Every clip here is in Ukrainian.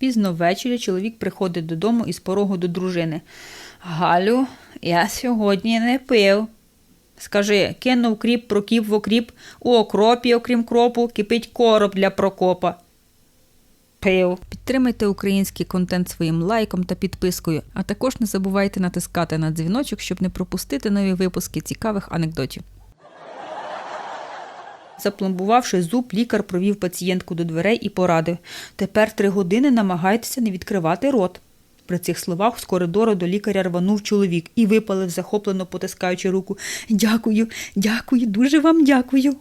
Пізно ввечері чоловік приходить додому із порогу до дружини. Галю, я сьогодні не пив. Скажи, кинув кріп, прокіп в окріп, у окропі, окрім кропу, кипить короб для Прокопа. Пив. Підтримайте український контент своїм лайком та підпискою, а також не забувайте натискати на дзвіночок, щоб не пропустити нові випуски цікавих анекдотів. Запломбувавши зуб, лікар провів пацієнтку до дверей і порадив Тепер три години намагайтеся не відкривати рот. При цих словах з коридору до лікаря рванув чоловік і випалив, захоплено потискаючи руку Дякую, дякую, дуже вам дякую.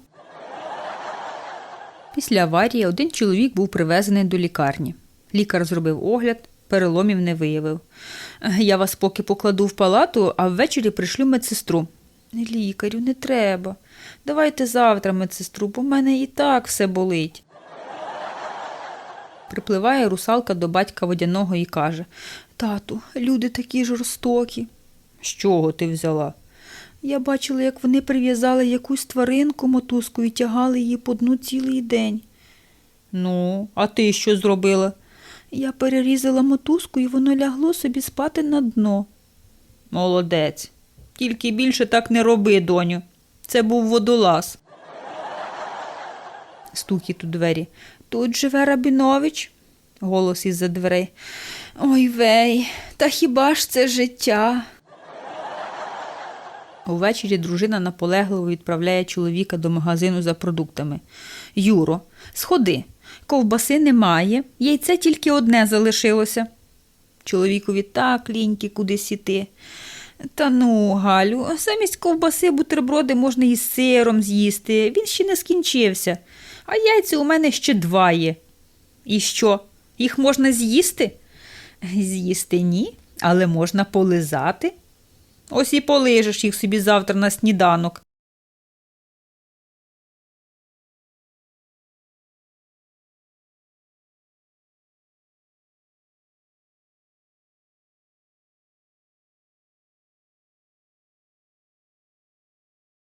Після аварії один чоловік був привезений до лікарні. Лікар зробив огляд, переломів не виявив. Я вас поки покладу в палату, а ввечері пришлю медсестру. Лікарю, не треба. Давайте завтра медсестру, бо в мене і так все болить. Припливає русалка до батька водяного і каже Тату, люди такі жорстокі. З чого ти взяла? Я бачила, як вони прив'язали якусь тваринку мотузкою і тягали її по дну цілий день. Ну, а ти що зробила? Я перерізала мотузку, і воно лягло собі спати на дно. Молодець. Тільки більше так не роби, доню. Це був водолаз. Стукіт у двері. Тут живе Рабінович. Голос із-за дверей. Ой вей, та хіба ж це життя? Увечері дружина наполегливо відправляє чоловіка до магазину за продуктами. Юро, сходи, ковбаси немає, яйце тільки одне залишилося. Чоловікові так ліньки кудись іти. Та ну, Галю, замість ковбаси бутерброди можна і з сиром з'їсти. Він ще не скінчився. А яйця у мене ще два є. І що? Їх можна з'їсти? З'їсти ні, але можна полизати. Ось і полижеш їх собі завтра на сніданок.